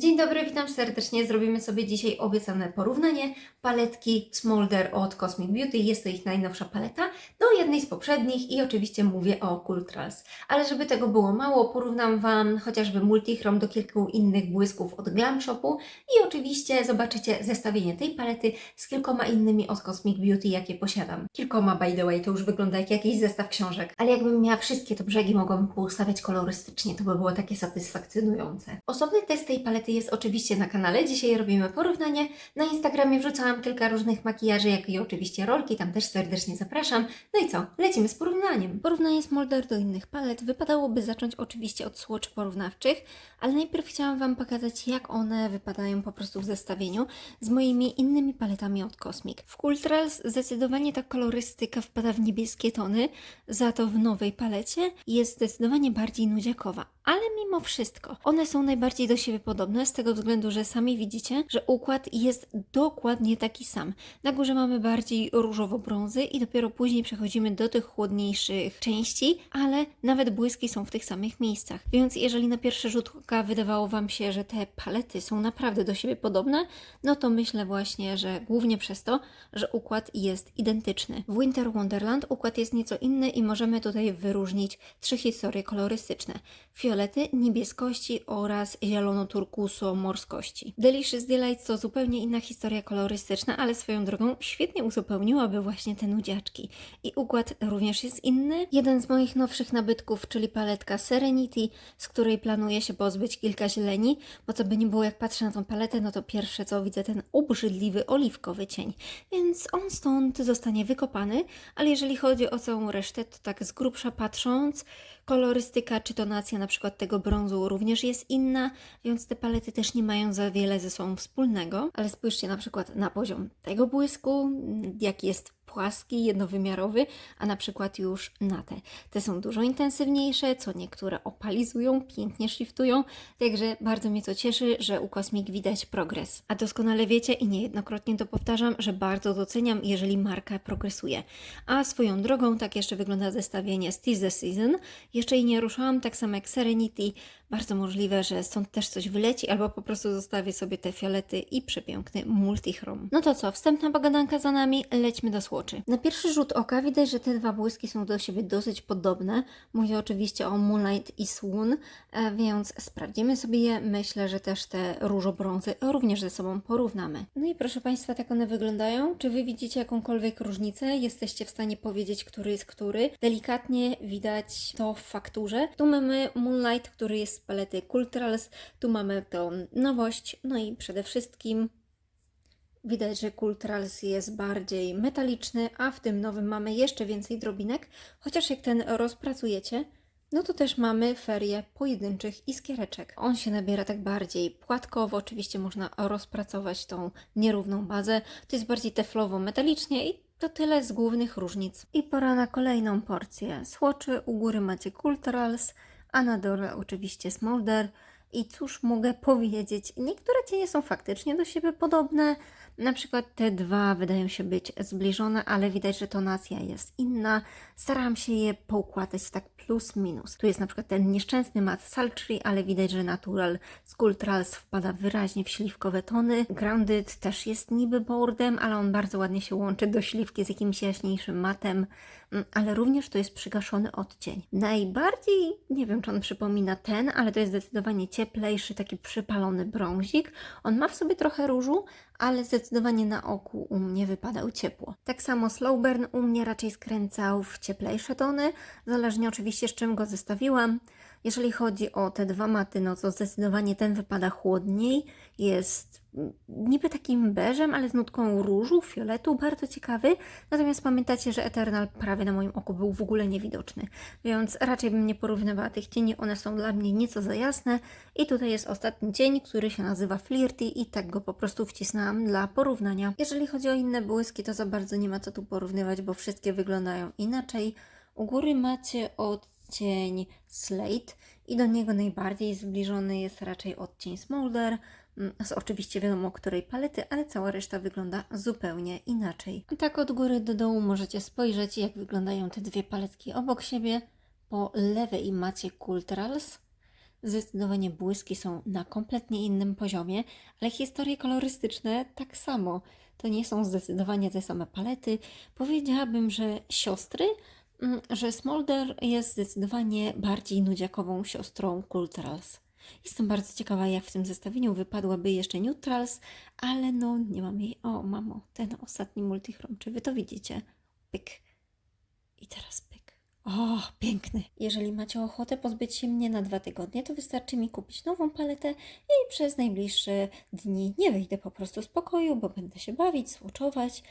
Dzień dobry, witam serdecznie. Zrobimy sobie dzisiaj obiecane porównanie paletki Smolder od Cosmic Beauty. Jest to ich najnowsza paleta do jednej z poprzednich i oczywiście mówię o Cultrals. Ale żeby tego było mało, porównam Wam chociażby Multichrom do kilku innych błysków od Glam Shopu i oczywiście zobaczycie zestawienie tej palety z kilkoma innymi od Cosmic Beauty, jakie posiadam. Kilkoma, by the way, to już wygląda jak jakiś zestaw książek. Ale jakbym miała wszystkie, to brzegi mogłabym poustawiać kolorystycznie, to by było takie satysfakcjonujące. Osobny test tej palety jest oczywiście na kanale. Dzisiaj robimy porównanie. Na Instagramie wrzucałam kilka różnych makijaży, jak i oczywiście rolki, tam też serdecznie zapraszam. No i co? Lecimy z porównaniem. Porównanie Smolder do innych palet wypadałoby zacząć oczywiście od swatch porównawczych, ale najpierw chciałam Wam pokazać, jak one wypadają po prostu w zestawieniu z moimi innymi paletami od Cosmic. W Cultrals zdecydowanie ta kolorystyka wpada w niebieskie tony, za to w nowej palecie jest zdecydowanie bardziej nudziakowa. Ale mimo wszystko, one są najbardziej do siebie podobne z tego względu, że sami widzicie, że układ jest dokładnie taki sam. Na górze mamy bardziej różowo-brązy i dopiero później przechodzimy do tych chłodniejszych części, ale nawet błyski są w tych samych miejscach. Więc jeżeli na pierwszy rzut oka wydawało Wam się, że te palety są naprawdę do siebie podobne, no to myślę właśnie, że głównie przez to, że układ jest identyczny. W Winter Wonderland układ jest nieco inny i możemy tutaj wyróżnić trzy historie kolorystyczne. Fiolety, niebieskości oraz zielono-turkuso-morskości. Delicious Delights to zupełnie inna historia kolorystyczna, ale swoją drogą świetnie uzupełniłaby właśnie te nudziaczki. I układ również jest inny. Jeden z moich nowszych nabytków, czyli paletka Serenity, z której planuję się pozbyć kilka zieleni, bo co by nie było, jak patrzę na tą paletę, no to pierwsze co widzę ten obrzydliwy oliwkowy cień. Więc on stąd zostanie wykopany, ale jeżeli chodzi o całą resztę, to tak z grubsza patrząc, kolorystyka czy tonacja na przykład tego brązu również jest inna, więc te palety też nie mają za wiele ze sobą wspólnego. Ale spójrzcie na przykład na poziom tego błysku, jaki jest płaski, jednowymiarowy, a na przykład już na te. Te są dużo intensywniejsze, co niektóre opalizują, pięknie shiftują, także bardzo mnie to cieszy, że u Cosmic widać progres. A doskonale wiecie i niejednokrotnie to powtarzam, że bardzo doceniam, jeżeli marka progresuje. A swoją drogą tak jeszcze wygląda zestawienie z the Season. Jeszcze jej nie ruszałam, tak samo jak Serenity. Bardzo możliwe, że stąd też coś wyleci, albo po prostu zostawię sobie te fiolety i przepiękny multichrom. No to co, wstępna pogadanka za nami, lećmy do słoczy. Na pierwszy rzut oka widać, że te dwa błyski są do siebie dosyć podobne. Mówię oczywiście o Moonlight i Swoon, e, więc sprawdzimy sobie je. Myślę, że też te różobrązy również ze sobą porównamy. No i proszę Państwa, tak one wyglądają. Czy Wy widzicie jakąkolwiek różnicę? Jesteście w stanie powiedzieć, który jest który? Delikatnie widać to w fakturze. Tu mamy Moonlight, który jest z palety Culturals. Tu mamy tą nowość. No i przede wszystkim Widać, że Cultrals jest bardziej metaliczny, a w tym nowym mamy jeszcze więcej drobinek, chociaż jak ten rozpracujecie, no to też mamy ferię pojedynczych iskiereczek. On się nabiera tak bardziej płatkowo, oczywiście można rozpracować tą nierówną bazę. To jest bardziej teflowo-metalicznie i to tyle z głównych różnic. I pora na kolejną porcję. Słoczy u góry macie Culturals, a na dole oczywiście Smolder. I cóż mogę powiedzieć? Niektóre cienie są faktycznie do siebie podobne, na przykład te dwa wydają się być zbliżone, ale widać, że tonacja jest inna. Starałam się je poukładać tak plus minus. Tu jest na przykład ten nieszczęsny mat sultry, ale widać, że natural z Cultrals wpada wyraźnie w śliwkowe tony. Grounded też jest niby boardem, ale on bardzo ładnie się łączy do śliwki z jakimś jaśniejszym matem, mm, ale również to jest przygaszony odcień. Najbardziej, nie wiem czy on przypomina ten, ale to jest zdecydowanie cieplejszy, taki przypalony brązik. On ma w sobie trochę różu, ale zdecydowanie na oku u mnie wypadał ciepło. Tak samo Slowburn u mnie raczej skręcał w cieplejsze tony, zależnie oczywiście z czym go zestawiłam. Jeżeli chodzi o te dwa maty, no to zdecydowanie ten wypada chłodniej, jest niby takim beżem, ale z nutką różu, fioletu, bardzo ciekawy. Natomiast pamiętacie, że Eternal prawie na moim oku był w ogóle niewidoczny, więc raczej bym nie porównywała tych cieni, one są dla mnie nieco za jasne. I tutaj jest ostatni cień, który się nazywa Flirty i tak go po prostu wcisnęłam dla porównania. Jeżeli chodzi o inne błyski, to za bardzo nie ma co tu porównywać, bo wszystkie wyglądają inaczej. U góry macie odcień Slate i do niego najbardziej zbliżony jest raczej odcień Smolder, mm, z oczywiście wiadomo której palety, ale cała reszta wygląda zupełnie inaczej. Tak od góry do dołu możecie spojrzeć, jak wyglądają te dwie paletki obok siebie. Po lewej macie Culturals, Zdecydowanie błyski są na kompletnie innym poziomie, ale historie kolorystyczne tak samo. To nie są zdecydowanie te same palety. Powiedziałabym, że siostry, że Smolder jest zdecydowanie bardziej nudziakową siostrą Culturals. Jestem bardzo ciekawa, jak w tym zestawieniu wypadłaby jeszcze Neutrals, ale no nie mam jej. O, mamo, ten ostatni multichrom, czy wy to widzicie? Pyk. I teraz pyk. O, piękny. Jeżeli macie ochotę pozbyć się mnie na dwa tygodnie, to wystarczy mi kupić nową paletę i przez najbliższe dni nie wyjdę po prostu z pokoju, bo będę się bawić, swatchować,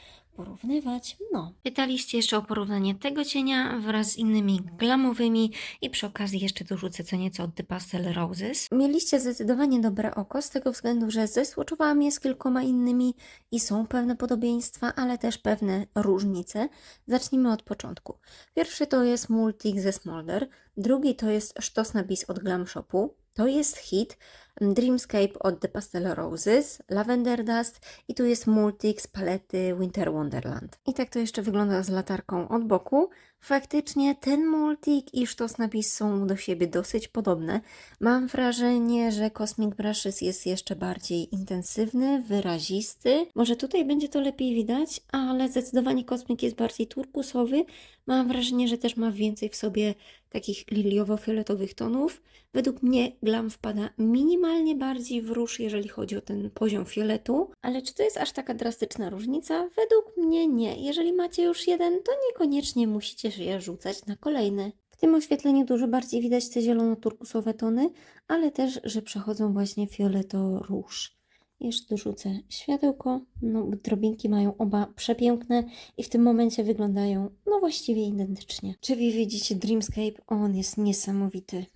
porównywać. No. Pytaliście jeszcze o porównanie tego cienia wraz z innymi glamowymi i przy okazji jeszcze dorzucę co nieco od The Pastel Roses. Mieliście zdecydowanie dobre oko z tego względu, że zesłotchowałam je z kilkoma innymi i są pewne podobieństwa, ale też pewne różnice. Zacznijmy od początku. Pierwszy to jest Multik ze Smolder, drugi to jest Sztos na Bis od Glam Shopu, to jest hit Dreamscape od The Pastel Roses, Lavender Dust i tu jest Multik z palety Winter Wonderland. I tak to jeszcze wygląda z latarką od boku. Faktycznie ten Multik i Sztos na Bis są do siebie dosyć podobne. Mam wrażenie, że Cosmic Brushes jest jeszcze bardziej intensywny, wyrazisty. Może tutaj będzie to lepiej widać, ale zdecydowanie Cosmic jest bardziej turkusowy. Mam wrażenie, że też ma więcej w sobie takich liliowo-fioletowych tonów. Według mnie glam wpada minimalnie bardziej w róż, jeżeli chodzi o ten poziom fioletu. Ale czy to jest aż taka drastyczna różnica? Według mnie nie. Jeżeli macie już jeden, to niekoniecznie musicie je rzucać na kolejny. W tym oświetleniu dużo bardziej widać te zielono-turkusowe tony, ale też, że przechodzą właśnie fioleto-róż. Jeszcze dorzucę światełko. No, drobinki mają oba przepiękne i w tym momencie wyglądają no właściwie identycznie. Czy wy widzicie Dreamscape? On jest niesamowity.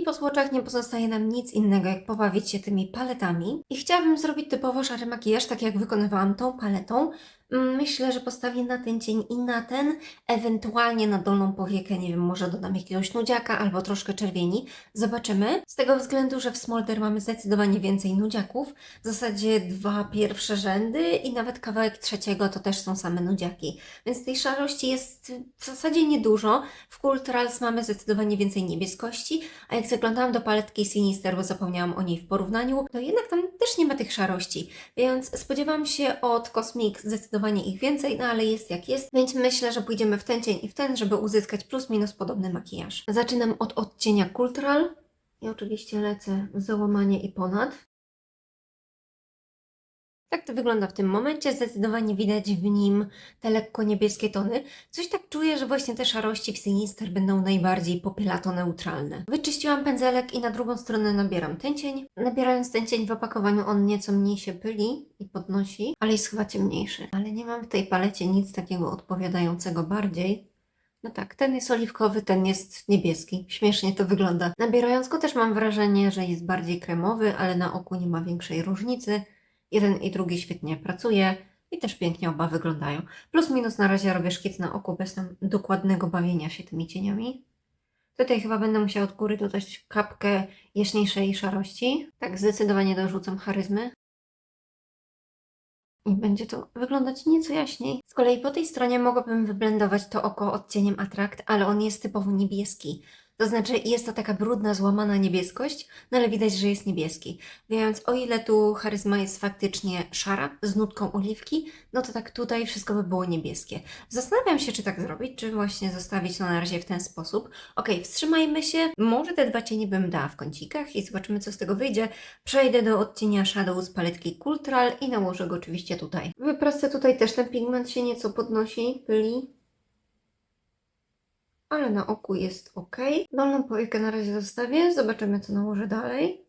I po słoczach nie pozostaje nam nic innego, jak pobawić się tymi paletami. I chciałabym zrobić typowo szary makijaż, tak jak wykonywałam tą paletą. Mm, Myślę, że postawię na ten cień i na ten, ewentualnie na dolną powiekę, nie wiem, może dodam jakiegoś nudziaka albo troszkę czerwieni. Zobaczymy. Z tego względu, że w Smolder mamy zdecydowanie więcej nudziaków. W zasadzie dwa pierwsze rzędy i nawet kawałek trzeciego to też są same nudziaki. Więc tej szarości jest w zasadzie niedużo. W Culturals mamy zdecydowanie więcej niebieskości, a jak zaglądałam do paletki Sinister, bo zapomniałam o niej w porównaniu, to jednak tam też nie ma tych szarości. Więc spodziewam się od Cosmic zdecydowanie ich więcej, no ale jest jak jest. Więc myślę, że pójdziemy w ten cień i w ten, żeby uzyskać plus minus podobny makijaż. Zaczynam od odcienia Cultural i oczywiście lecę załamanie i ponad. Tak to wygląda w tym momencie. Zdecydowanie widać w nim te lekko niebieskie tony. Coś tak czuję, że właśnie te szarości w Sinister będą najbardziej popielato-neutralne. Wyczyściłam pędzelek i na drugą stronę nabieram ten cień. Nabierając ten cień w opakowaniu on nieco mniej się pyli i podnosi, ale jest chyba ciemniejszy. Ale nie mam w tej palecie nic takiego odpowiadającego bardziej. No tak, ten jest oliwkowy, ten jest niebieski. Śmiesznie to wygląda. Nabierając go też mam wrażenie, że jest bardziej kremowy, ale na oku nie ma większej różnicy. Jeden i drugi świetnie pracuje i też pięknie oba wyglądają. Plus minus na razie robię szkic na oku bez tam dokładnego bawienia się tymi cieniami. Tutaj chyba będę musiała od góry dodać kapkę jaśniejszej szarości. Tak, zdecydowanie dorzucam charyzmy. I będzie to wyglądać nieco jaśniej. Z kolei po tej stronie mogłabym wyblendować to oko odcieniem Attract, ale on jest typowo niebieski. To znaczy jest to taka brudna, złamana niebieskość, no ale widać, że jest niebieski. Więc o ile tu charyzma jest faktycznie szara, z nutką oliwki, no to tak tutaj wszystko by było niebieskie. Zastanawiam się, czy tak zrobić, czy właśnie zostawić to na razie w ten sposób. Ok, wstrzymajmy się. Może te dwa cienie bym dała w kącikach i zobaczymy, co z tego wyjdzie. Przejdę do odcienia Shadow z paletki Cultural i nałożę go oczywiście tutaj. W tutaj też ten pigment się nieco podnosi, pyli ale na oku jest ok. Dolną powiekę na razie zostawię, zobaczymy co nałożę dalej.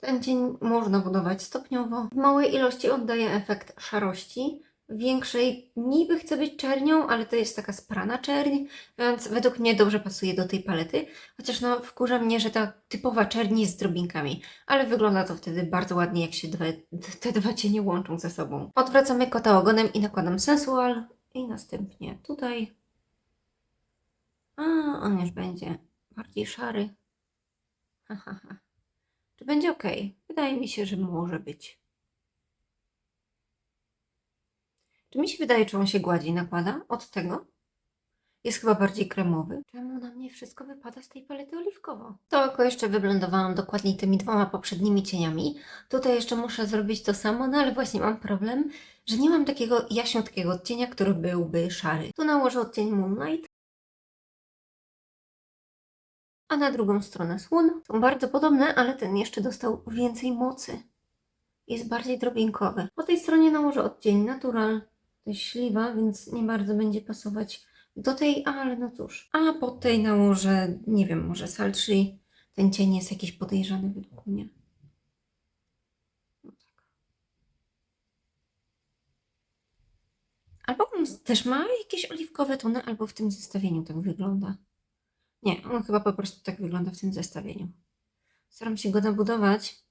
Ten cień można budować stopniowo. W małej ilości oddaje efekt szarości. W większej niby chce być czernią, ale to jest taka sprana czerń, więc według mnie dobrze pasuje do tej palety. Chociaż no wkurza mnie, że ta typowa czerń jest z drobinkami, ale wygląda to wtedy bardzo ładnie, jak się dwa, te dwa cienie łączą ze sobą. Odwracamy kota ogonem i nakładam sensual. I następnie tutaj. A, on już będzie bardziej szary. Ha, ha, ha. Czy będzie ok? Wydaje mi się, że może być. Czy mi się wydaje, czy on się gładzi nakłada od tego? Jest chyba bardziej kremowy. Czemu na mnie wszystko wypada z tej palety oliwkowo? To oko jeszcze wyblendowałam dokładniej tymi dwoma poprzednimi cieniami. Tutaj jeszcze muszę zrobić to samo, no ale właśnie mam problem, że nie mam takiego jaśniutkiego odcienia, który byłby szary. Tu nałożę odcień Moonlight. A na drugą stronę słon. Są bardzo podobne, ale ten jeszcze dostał więcej mocy. Jest bardziej drobinkowy. Po tej stronie nałożę odcień Natural. To jest śliwa, więc nie bardzo będzie pasować do tej, ale no cóż. A po tej nałożę, nie wiem, może Sultry. Ten cień jest jakiś podejrzany według mnie. No tak. Albo on też ma jakieś oliwkowe tony, albo w tym zestawieniu tak wygląda. Nie, on chyba po prostu tak wygląda w tym zestawieniu. Staram się go nabudować.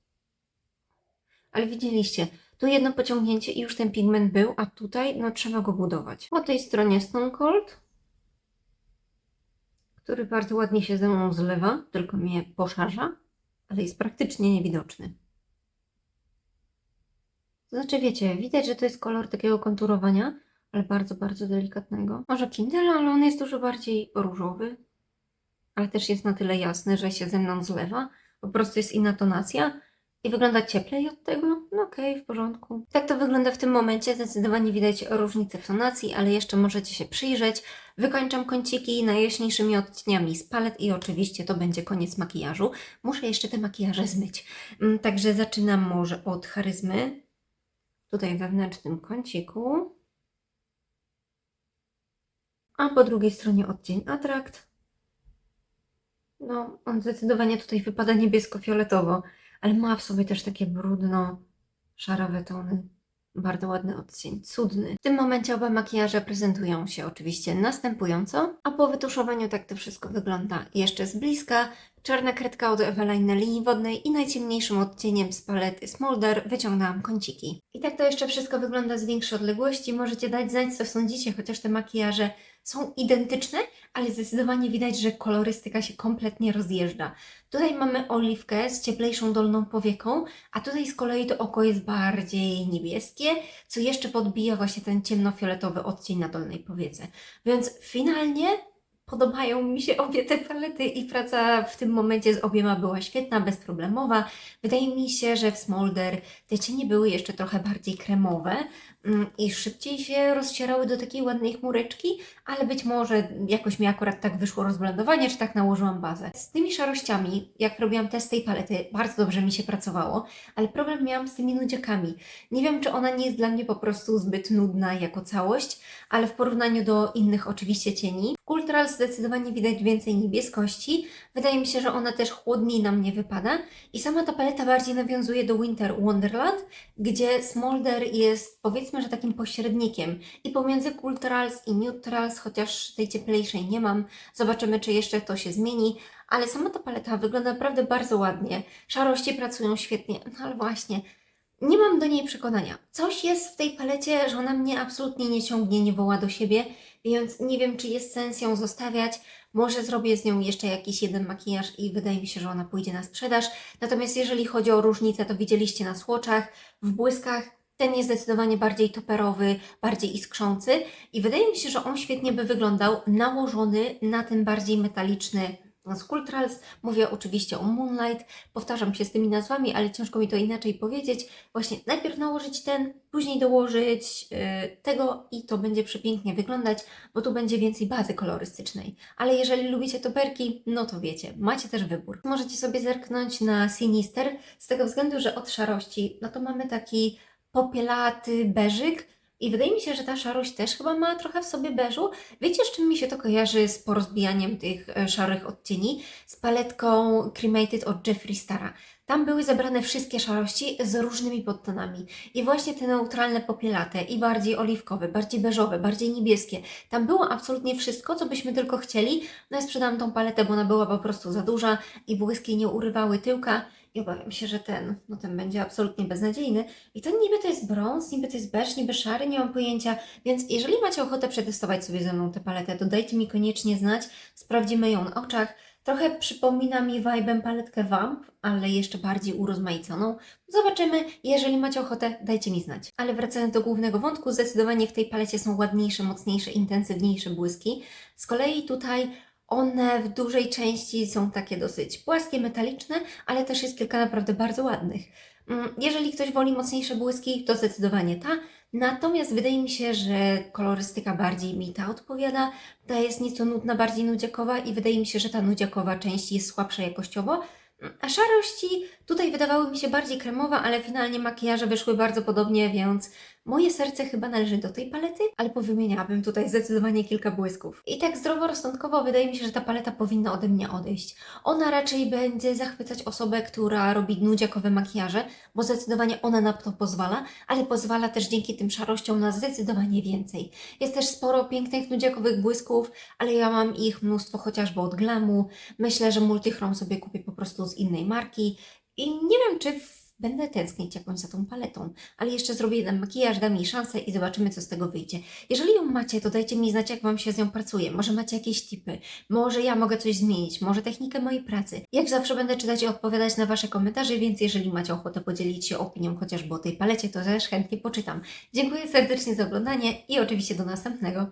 Ale widzieliście, tu jedno pociągnięcie i już ten pigment był, a tutaj no trzeba go budować. Po tej stronie Stone Cold, który bardzo ładnie się ze mną zlewa, tylko mnie poszarza, ale jest praktycznie niewidoczny. To znaczy, wiecie, widać, że to jest kolor takiego konturowania, ale bardzo, bardzo delikatnego. Może Kindle, ale on jest dużo bardziej różowy, ale też jest na tyle jasny, że się ze mną zlewa. Po prostu jest inna tonacja i wygląda cieplej od tego. No okej, w porządku. Tak to wygląda w tym momencie. Zdecydowanie widać różnicę w tonacji, ale jeszcze możecie się przyjrzeć. Wykończam kąciki najjaśniejszymi odcieniami z palet i oczywiście to będzie koniec makijażu. Muszę jeszcze te makijaże zmyć. Mm, Także zaczynam może od charyzmy. Tutaj wewnętrznym kąciku. A po drugiej stronie odcień Attract. No, on zdecydowanie tutaj wypada niebiesko-fioletowo, ale ma w sobie też takie brudno-szarawe tony. Bardzo ładny odcień, cudny. W tym momencie oba makijaże prezentują się oczywiście następująco, a po wytuszowaniu tak to wszystko wygląda jeszcze z bliska. Czarna kredka od Eveline linii wodnej i najciemniejszym odcieniem z palety Smolder wyciągnęłam kąciki. I tak to jeszcze wszystko wygląda z większej odległości. Możecie dać znać, co sądzicie, chociaż te makijaże są identyczne, ale zdecydowanie widać, że kolorystyka się kompletnie rozjeżdża. Tutaj mamy oliwkę z cieplejszą dolną powieką, a tutaj z kolei to oko jest bardziej niebieskie, co jeszcze podbija właśnie ten ciemnofioletowy odcień na dolnej powiece. Więc finalnie podobają mi się obie te palety i praca w tym momencie z obiema była świetna, bezproblemowa. Wydaje mi się, że w Smolder te cienie były jeszcze trochę bardziej kremowe mm, i szybciej się rozcierały do takiej ładnej chmureczki, ale być może jakoś mi akurat tak wyszło rozblendowanie, czy tak nałożyłam bazę. Z tymi szarościami, jak robiłam test tej palety, bardzo dobrze mi się pracowało, ale problem miałam z tymi nudziakami. Nie wiem, czy ona nie jest dla mnie po prostu zbyt nudna jako całość, ale w porównaniu do innych oczywiście cieni, w Zdecydowanie widać więcej niebieskości. Wydaje mi się, że ona też chłodniej na mnie wypada i sama ta paleta bardziej nawiązuje do Winter Wonderland, gdzie Smolder jest powiedzmy, że takim pośrednikiem i pomiędzy Culturals i Neutrals, chociaż tej cieplejszej nie mam. Zobaczymy, czy jeszcze to się zmieni, ale sama ta paleta wygląda naprawdę bardzo ładnie. Szarości pracują świetnie, no ale właśnie, nie mam do niej przekonania. Coś jest w tej palecie, że ona mnie absolutnie nie ciągnie, nie woła do siebie, więc nie wiem, czy jest sens ją zostawiać. Może zrobię z nią jeszcze jakiś jeden makijaż i wydaje mi się, że ona pójdzie na sprzedaż. Natomiast jeżeli chodzi o różnicę, to widzieliście na swatchach, w błyskach. Ten jest zdecydowanie bardziej toperowy, bardziej iskrzący i wydaje mi się, że on świetnie by wyglądał nałożony na ten bardziej metaliczny Sculptrals. Mówię oczywiście o Moonlight. Powtarzam się z tymi nazwami, ale ciężko mi to inaczej powiedzieć. Właśnie najpierw nałożyć ten, później dołożyć yy, tego i to będzie przepięknie wyglądać, bo tu będzie więcej bazy kolorystycznej. Ale jeżeli lubicie toperki, no to wiecie, macie też wybór. Możecie sobie zerknąć na Sinister z tego względu, że od szarości, no to mamy taki popielaty beżyk, i wydaje mi się, że ta szarość też chyba ma trochę w sobie beżu. Wiecie, z czym mi się to kojarzy z porozbijaniem tych e, szarych odcieni? Z paletką Cremated od Jeffree Stara. Tam były zebrane wszystkie szarości z różnymi podtonami. I właśnie te neutralne popielate i bardziej oliwkowe, bardziej beżowe, bardziej niebieskie. Tam było absolutnie wszystko, co byśmy tylko chcieli. No i sprzedałam tą paletę, bo ona była po prostu za duża i błyski nie urywały tyłka. I obawiam się, że ten, no ten będzie absolutnie beznadziejny. I ten niby to jest brąz, niby to jest beż, niby szary, nie mam pojęcia. Więc jeżeli macie ochotę przetestować sobie ze mną tę paletę, to dajcie mi koniecznie znać. Sprawdzimy ją na oczach. Trochę przypomina mi vibe'em paletkę Vamp, ale jeszcze bardziej urozmaiconą. Zobaczymy. Jeżeli macie ochotę, dajcie mi znać. Ale wracając do głównego wątku, zdecydowanie w tej palecie są ładniejsze, mocniejsze, intensywniejsze błyski. Z kolei tutaj one w dużej części są takie dosyć płaskie, metaliczne, ale też jest kilka naprawdę bardzo ładnych. Mm, Jeżeli ktoś woli mocniejsze błyski, to zdecydowanie ta. Natomiast wydaje mi się, że kolorystyka bardziej mi ta odpowiada. Ta jest nieco nudna, bardziej nudziakowa i wydaje mi się, że ta nudziakowa część jest słabsza jakościowo. Mm, A szarości tutaj wydawały mi się bardziej kremowe, ale finalnie makijaże wyszły bardzo podobnie, więc moje serce chyba należy do tej palety, ale powymieniałabym tutaj zdecydowanie kilka błysków. I tak zdroworozsądkowo wydaje mi się, że ta paleta powinna ode mnie odejść. Ona raczej będzie zachwycać osobę, która robi nudziakowe makijaże, bo zdecydowanie ona na to pozwala, ale pozwala też dzięki tym szarościom na zdecydowanie więcej. Jest też sporo pięknych nudziakowych błysków, ale ja mam ich mnóstwo chociażby od Glamu. Myślę, że Multichrom sobie kupię po prostu z innej marki i nie wiem, czy. Będę tęsknić jakąś za tą paletą, ale jeszcze zrobię jeden makijaż, dam jej szansę i zobaczymy, co z tego wyjdzie. Jeżeli ją macie, to dajcie mi znać, jak Wam się z nią pracuje. Może macie jakieś tipy, może ja mogę coś zmienić, może technikę mojej pracy. Jak zawsze będę czytać i odpowiadać na Wasze komentarze, więc jeżeli macie ochotę podzielić się opinią chociażby o tej palecie, to też chętnie poczytam. Dziękuję serdecznie za oglądanie i oczywiście do następnego.